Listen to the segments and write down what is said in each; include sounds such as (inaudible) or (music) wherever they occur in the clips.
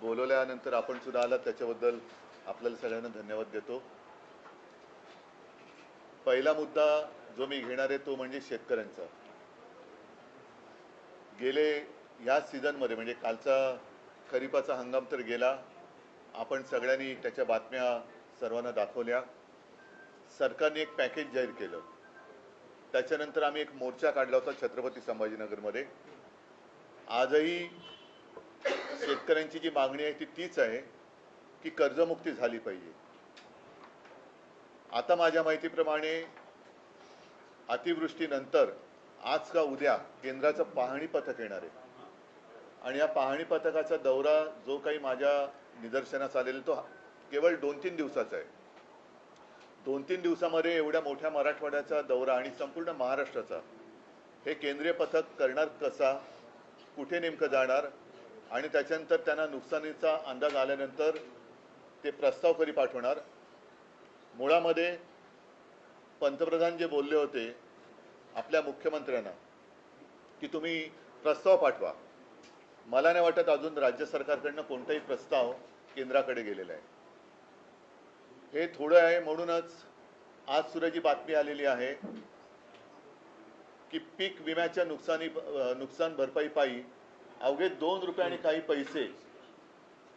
बोलवल्यानंतर आपण सुद्धा आलात त्याच्याबद्दल आपल्याला सगळ्यांना धन्यवाद देतो. पहिला मुद्दा जो मी घेणार आहे तो म्हणजे शेतकऱ्यांचा. गेले या सीझनमध्ये म्हणजे कालचा खरीपाचा हंगाम तर गेला. आपण सगळ्यांनी त्याच्या बातम्या सर्वांना दाखवल्या. सरकारने एक पॅकेज जाहीर केलं. त्याच्यानंतर आम्ही एक मोर्चा काढला होता छत्रपती संभाजीनगरमध्ये. आजही शेतकऱ्यांची जी मागणी आहे ती तीच आहे की कर्जमुक्ती झाली पाहिजे. आता माझ्या माहितीप्रमाणे अतिवृष्टीनंतर आज का उद्या केंद्राचं पाहणी पथक येणार आहे. आणि या पाहणी पथकाचा दौरा जो काही माझ्या निदर्शनास आलेला तो केवळ दोन तीन दिवसाचा आहे. दोन तीन दिवसामध्ये एवढ्या मोठ्या मराठवाड्याचा दौरा आणि संपूर्ण महाराष्ट्राचा हे केंद्रीय पथक करणार कसा कुठे नेमकं जाणार आणि त्याच्यानंतर त्यांना नुकसानीचा अंदाज आल्यानंतर ते प्रस्ताव कधी पाठवणार? मुळामध्ये पंतप्रधान जे बोलले होते आपल्या मुख्यमंत्र्यांना की तुम्ही प्रस्ताव पाठवा. मला नाही वाटत अजून राज्य सरकारकडनं कोणताही प्रस्ताव केंद्राकडे गेलेला आहे. हे थोडं आहे म्हणूनच आज सुद्धा जी बातमी आलेली आहे की पीक विम्याच्या नुकसानी नुकसान भरपाई पायी अवघे दोन रुपये आणि काही पैसे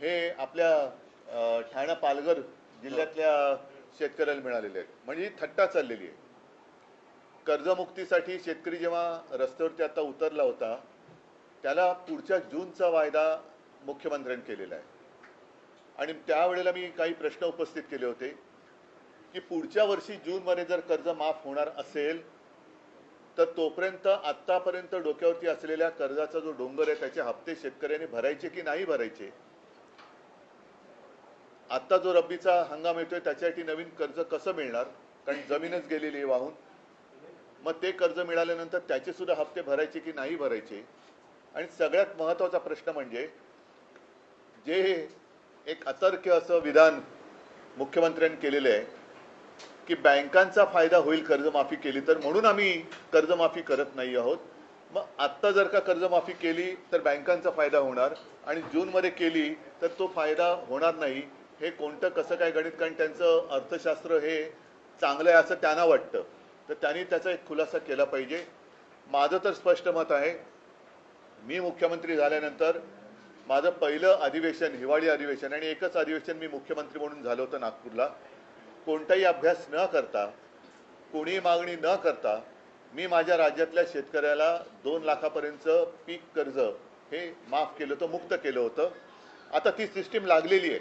हे आपल्या ठाणा पालघर जिल्ह्यातल्या शेतकऱ्याला मिळालेले आहेत. म्हणजे ही थट्टा चाललेली आहे. कर्जमुक्तीसाठी शेतकरी जेव्हा रस्त्यावरती आता उतरला होता त्याला पुढच्या जूनचा वायदा मुख्यमंत्र्यांनी केलेला आहे. आणि त्यावेळेला मी काही प्रश्न उपस्थित केले होते की पुढच्या वर्षी जूनमध्ये जर कर्ज माफ होणार असेल तर तोपर्यंत आत्तापर्यंत डोक्यावरती असलेल्या कर्जाचा जो डोंगर आहे त्याचे हप्ते शेतकऱ्यांनी भरायचे की नाही भरायचे? आत्ता जो रब्बीचा हंगाम येतोय त्याच्यासाठी नवीन कर्ज कसं मिळणार? कारण जमीनच गेलेली आहे वाहून. मग ते कर्ज मिळाल्यानंतर त्याचे सुद्धा हप्ते भरायचे की नाही भरायचे? आणि सगळ्यात महत्त्वाचा प्रश्न म्हणजे जे एक अतर्क्य असं विधान मुख्यमंत्र्यांनी केलेलं आहे की बँकांचा फायदा होईल कर्जमाफी केली तर म्हणून आम्ही कर्जमाफी करत नाही आहोत. मग आत्ता जर का कर्जमाफी केली तर बँकांचा फायदा होणार आणि जूनमध्ये केली तर तो फायदा होणार नाही. हे कोणतं कसं काय गणित? कारण त्यांचं अर्थशास्त्र हे चांगलं आहे असं त्यांना वाटतं. तर त्यांनी त्याचा एक खुलासा केला पाहिजे. माझं तर स्पष्ट मत आहे मी मुख्यमंत्री झाल्यानंतर माझं पहिलं अधिवेशन हिवाळी अधिवेशन आणि एकच अधिवेशन मी मुख्यमंत्री म्हणून झालं होतं नागपूरला. कोणताही अभ्यास न करता कोणीही मागणी न करता मी माझ्या राज्यातल्या शेतकऱ्याला दोन लाखापर्यंतचं पीक कर्ज हे माफ केलं होतं मुक्त केलं होतं. आता ती सिस्टीम लागलेली आहे.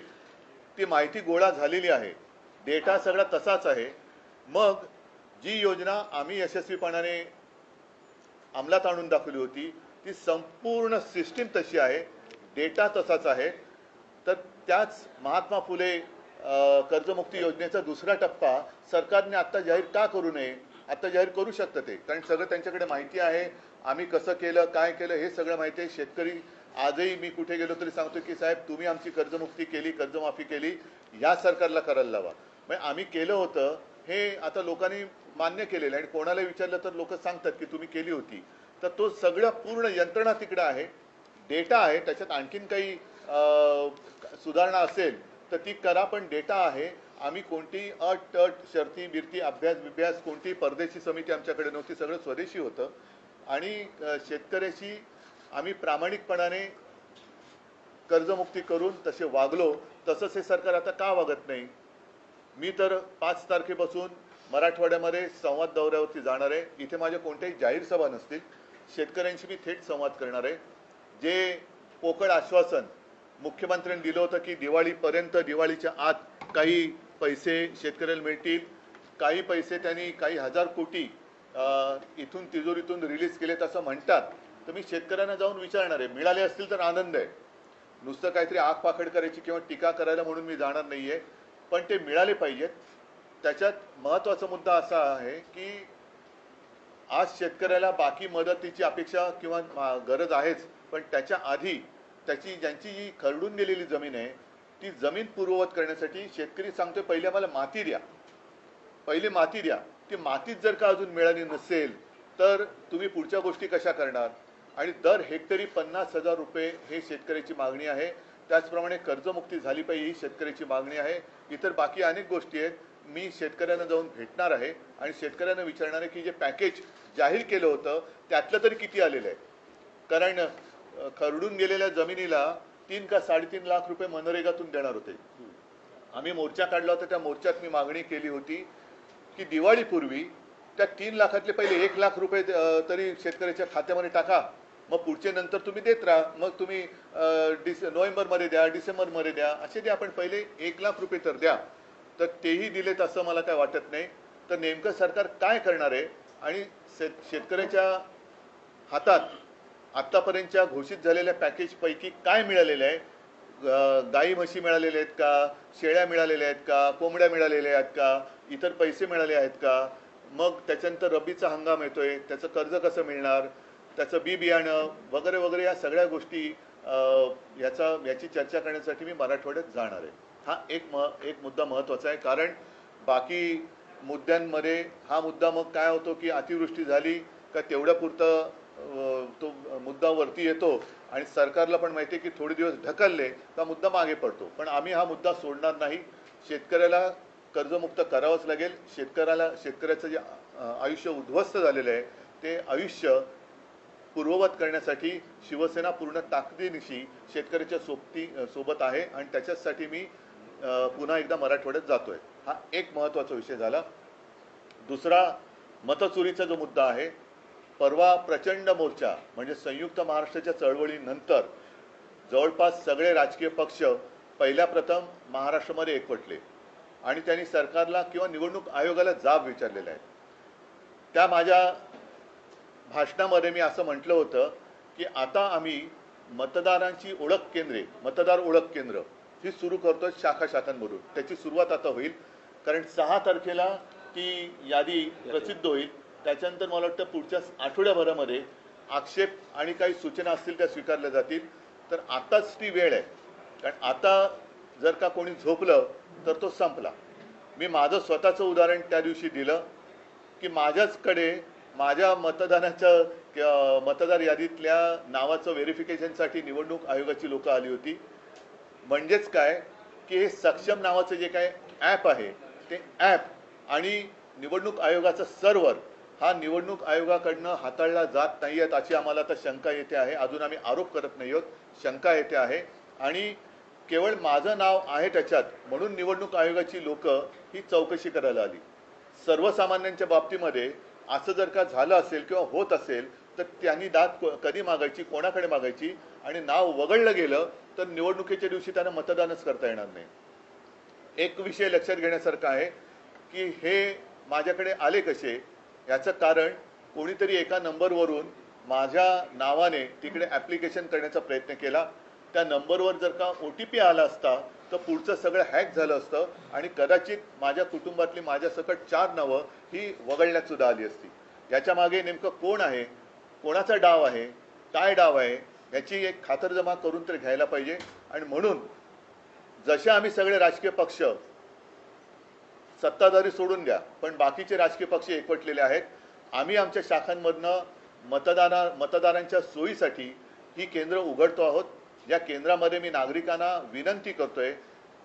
ती माहिती गोळा झालेली आहे. डेटा सगळा तसाच आहे. मग जी योजना आम्ही यशस्वीपणाने अंमलात आणून दाखवली होती ती संपूर्ण सिस्टीम तशी आहे. डेटा तसाच आहे. तर त्याच महात्मा फुले कर्जमुक्ती योजनेचा दुसरा टप्पा सरकारने आत्ता जाहीर का करू नये आत्ता जाहीर करू शकतं ते? कारण सगळं त्यांच्याकडे माहिती आहे आम्ही कसं केलं काय केलं हे सगळं माहिती आहे. शेतकरी आजही मी कुठे गेलो तरी सांगतो की साहेब तुम्ही आमची कर्जमुक्ती केली कर्जमाफी केली या सरकारला करायला लावा. म्हणजे आम्ही केलं होतं हे आता लोकांनी मान्य केलेलं आहे. आणि कोणालाही विचारलं तर लोक सांगतात की तुम्ही केली होती. तर तो सगळं पूर्ण यंत्रणा तिकडं आहे. डेटा आहे त्याच्यात आणखीन काही सुधारणा असेल तर ती करा पण डेटा आहे. आम्ही कोणती अट अट शर्ती बिरती अभ्यास बिभ्यास कोणती परदेशी समिती आमच्याकडे नव्हती सगळं स्वदेशी होतं. आणि शेतकऱ्याशी आम्ही प्रामाणिकपणाने कर्जमुक्ती करून तसे वागलो तसंच हे सरकार आता का वागत नाही? मी तर पाच तारखेपासून मराठवाड्यामध्ये संवाद दौऱ्यावरती जाणार आहे. इथे माझ्या कोणत्याही जाहीर सभा नसतील. शेतकऱ्यांशी मी थेट संवाद करणार आहे. जे पोकळ आश्वासन मुख्यमंत्र्यांनी दिलं होतं की दिवाळीपर्यंत दिवाळीच्या आत काही पैसे शेतकऱ्याला मिळतील. काही पैसे त्यांनी काही हजार कोटी इथून तिजोरीतून रिलीज केलेत असं म्हणतात. तर मी शेतकऱ्यांना जाऊन विचारणार आहे. मिळाले असतील तर आनंद आहे. नुसतं काहीतरी आग पाखड करायची किंवा टीका करायला म्हणून मी जाणार नाही आहे पण ते मिळाले पाहिजेत. त्याच्यात महत्त्वाचा मुद्दा असा आहे की आज शेतकऱ्याला बाकी मदतीची अपेक्षा किंवा गरज आहेच. पण त्याच्या आधी त्याची ज्यांची जी खरडून गेलेली जमीन आहे ती जमीन पूर्ववत करण्यासाठी शेतकरी सांगतोय पहिले आम्हाला माती द्या. पहिले माती द्या. ती मातीच जर का अजून मिळाली नसेल तर तुम्ही पुढच्या गोष्टी कशा करणार? आणि दर हेक्टरी पन्नास हजार रुपये हे शेतकऱ्याची मागणी आहे. त्याचप्रमाणे कर्जमुक्ती झाली पाहिजे ही शेतकऱ्याची मागणी आहे. इतर बाकी अनेक गोष्टी आहेत. मी शेतकऱ्यांना जाऊन भेटणार आहे आणि शेतकऱ्यांना विचारणार आहे की जे पॅकेज जाहीर केलं होतं त्यातलं तरी किती आलेलं आहे? कारण खरडून गेलेल्या जमिनीला तीन का साडेतीन लाख रुपये मनरेगातून देणार होते. आम्ही मोर्चा काढला होता त्या मोर्चात मी मागणी केली होती की दिवाळीपूर्वी त्या तीन लाखातले पहिले एक लाख रुपये तरी शेतकऱ्याच्या खात्यामध्ये टाका. मग पुढचे नंतर तुम्ही देत राहा. मग तुम्ही डिस नोव्हेंबरमध्ये द्या डिसेंबरमध्ये द्या असे ते आपण पहिले एक लाख रुपये तर द्या. तर तेही दिलेत असं मला काय वाटत नाही. तर नेमकं सरकार काय करणार आहे? आणि शेत शेतकऱ्याच्या हातात आत्तापर्यंतच्या घोषित झालेल्या पॅकेजपैकी काय मिळालेलं आहे? ग- गाई म्हशी मिळालेल्या आहेत का? शेळ्या मिळालेल्या आहेत का? कोंबड्या मिळालेल्या आहेत का? इतर पैसे मिळाले आहेत का? मग त्याच्यानंतर रब्बीचा हंगाम येतोय त्याचं कर्ज कसं मिळणार? त्याचं बी बियाणं वगैरे वगैरे या सगळ्या गोष्टी याचा याची चर्चा करण्यासाठी मी मराठवाड्यात जाणार आहे. हा एक म एक मुद्दा महत्त्वाचा आहे. कारण बाकी मुद्द्यांमध्ये हा मुद्दा मग काय होतो की अतिवृष्टी झाली का तेवढ्यापुरतं तो मुद्दा वरती येतो आणि सरकारला पण माहिती आहे की थोडे दिवस ढकलले का मुद्दा मागे पडतो. पण आम्ही हा मुद्दा सोडणार नाही. शेतकऱ्याला कर्जमुक्त करावंच लागेल. शेतकऱ्याला शेतकऱ्याचं जे आयुष्य उद्ध्वस्त झालेलं आहे ते आयुष्य पूर्ववत करण्यासाठी शिवसेना पूर्ण ताकदीनिशी शेतकऱ्याच्या सोबती सोबत आहे आणि त्याच्यासाठी मी पुन्हा एकदा मराठवाड्यात जातोय. हा एक महत्त्वाचा विषय झाला. दुसरा मतचोरीचा जो मुद्दा आहे परवा प्रचंड मोर्चा म्हणजे संयुक्त महाराष्ट्राच्या चळवळीनंतर जवळपास सगळे राजकीय पक्ष पहिल्या प्रथम महाराष्ट्रामध्ये एकवटले. आणि त्यांनी सरकारला किंवा निवडणूक आयोगाला जाब विचारलेला आहे. त्या माझ्या भाषणामध्ये मी असं म्हटलं होतं की आता आम्ही मतदारांची ओळख केंद्रे मतदार ओळख केंद्र ही सुरू करतो शाखा शाखांमधून त्याची सुरुवात आता होईल. कारण सहा तारखेला ती यादी. प्रसिद्ध होईल. त्याच्यानंतर मला वाटतं पुढच्या आठवड्याभरामध्ये आक्षेप आणि काही सूचना असतील त्या स्वीकारल्या जातील. तर आताच ती वेळ आहे. कारण आता जर का कोणी झोपलं तर तो संपला. मी माझं स्वतःचं उदाहरण त्या दिवशी दिलं की माझ्याचकडे माझ्या मतदानाच्या मतदार यादीतल्या नावाचं व्हेरिफिकेशनसाठी निवडणूक आयोगाची लोकं आली होती. म्हणजेच काय? की हे सक्षम नावाचं जे काय ॲप आहे ते ॲप आणि निवडणूक आयोगाचं सर्व्हर हा निवडणूक आयोगाकडनं हाताळला जात नाही आहेत अशी आम्हाला आता शंका येते आहे. अजून आम्ही आरोप करत नाही आहोत. शंका येते आहे. आणि केवळ माझं नाव आहे त्याच्यात म्हणून निवडणूक आयोगाची लोकं ही चौकशी करायला आली. सर्वसामान्यांच्या बाबतीमध्ये असं जर का झालं असेल किंवा होत असेल तर त्यांनी दाद कधी मागायची कोणाकडे मागायची आणि नाव वगळलं गेलं तर निवडणुकीच्या दिवशी त्यांना मतदानच करता येणार नाही. एक विषय लक्षात घेण्यासारखा आहे की हे माझ्याकडे आले कसे याचं कारण कोणीतरी एका नंबरवरून माझ्या नावाने तिकडे ॲप्लिकेशन करण्याचा प्रयत्न केला. त्या नंबरवर जर का ओ टी पी आला असता तर पुढचं सगळं हॅक झालं असतं आणि कदाचित माझ्या कुटुंबातली माझ्या सकट चार नावं ही वगळण्यात सुद्धा आली असती. याच्या मागे नेमकं कोण आहे? कोणाचा डाव आहे? काय डाव आहे? याची एक खातरजमा करून तर घ्यायला पाहिजे. आणि म्हणून जसे आम्ही सगळे राजकीय पक्ष सत्ताधारी सोडून द्या पण बाकीचे राजकीय पक्ष एकवटलेले आहेत. आम्ही आमच्या शाखांमधनं मतदाना मतदारांच्या सोयीसाठी ही केंद्र उघडतो आहोत. या केंद्रामध्ये मी नागरिकांना विनंती करतोय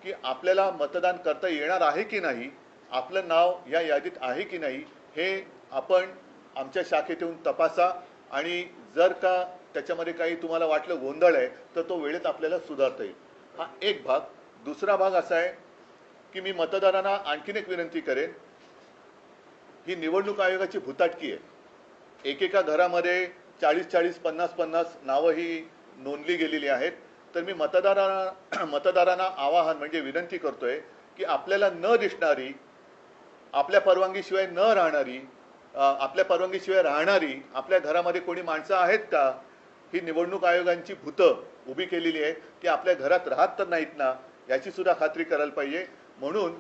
की आपल्याला मतदान करता येणार आहे की नाही आपलं नाव या यादीत आहे की नाही हे आपण आमच्या शाखेत येऊन तपासा. आणि जर का त्याच्यामध्ये काही तुम्हाला वाटलं गोंधळ आहे तर तो वेळेत आपल्याला सुधारता येईल. हा एक भाग. दुसरा भाग असा आहे की मी मतदारांना आणखीन एक विनंती करेन. ही निवडणूक आयोगाची भूताटकी आहे. एकेका घरामध्ये चाळीस चाळीस पन्नास पन्नास नावं ही नोंदली गेलेली आहेत. तर मी मतदारांना (clears throat) मतदारांना आवाहन म्हणजे विनंती करतोय की आपल्याला न दिसणारी आपल्या परवानगीशिवाय न राहणारी आपल्या परवानगीशिवाय राहणारी आपल्या घरामध्ये कोणी माणसं आहेत का? ही निवडणूक आयोगांची भूतं उभी केलेली आहे की आपल्या घरात राहत तर नाहीत ना याची सुद्धा खात्री करायला पाहिजे. म्हणून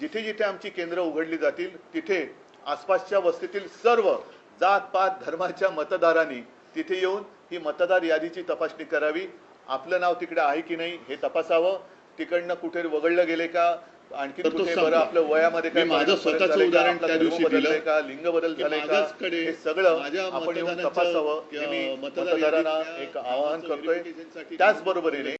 जिथे जिथे आमची केंद्र उघडली जातील तिथे आसपासच्या वस्तीतील सर्व जात पात धर्माच्या मतदारांनी तिथे येऊन ही मतदार यादीची तपासणी करावी. आपलं नाव तिकडे आहे की नाही हे तपासावं. तिकडनं कुठे वगळलं गेले का? आणखी कुठे. बरं आपलं वयामध्ये काय माझं स्वतःचं उदाहरण त्या दिवशी दिलं. का? लिंग बदल झाले का? हे सगळं आपण येऊन तपासावं. मी मतदारांना एक आवाहन करतोय. त्याचबरोबरीने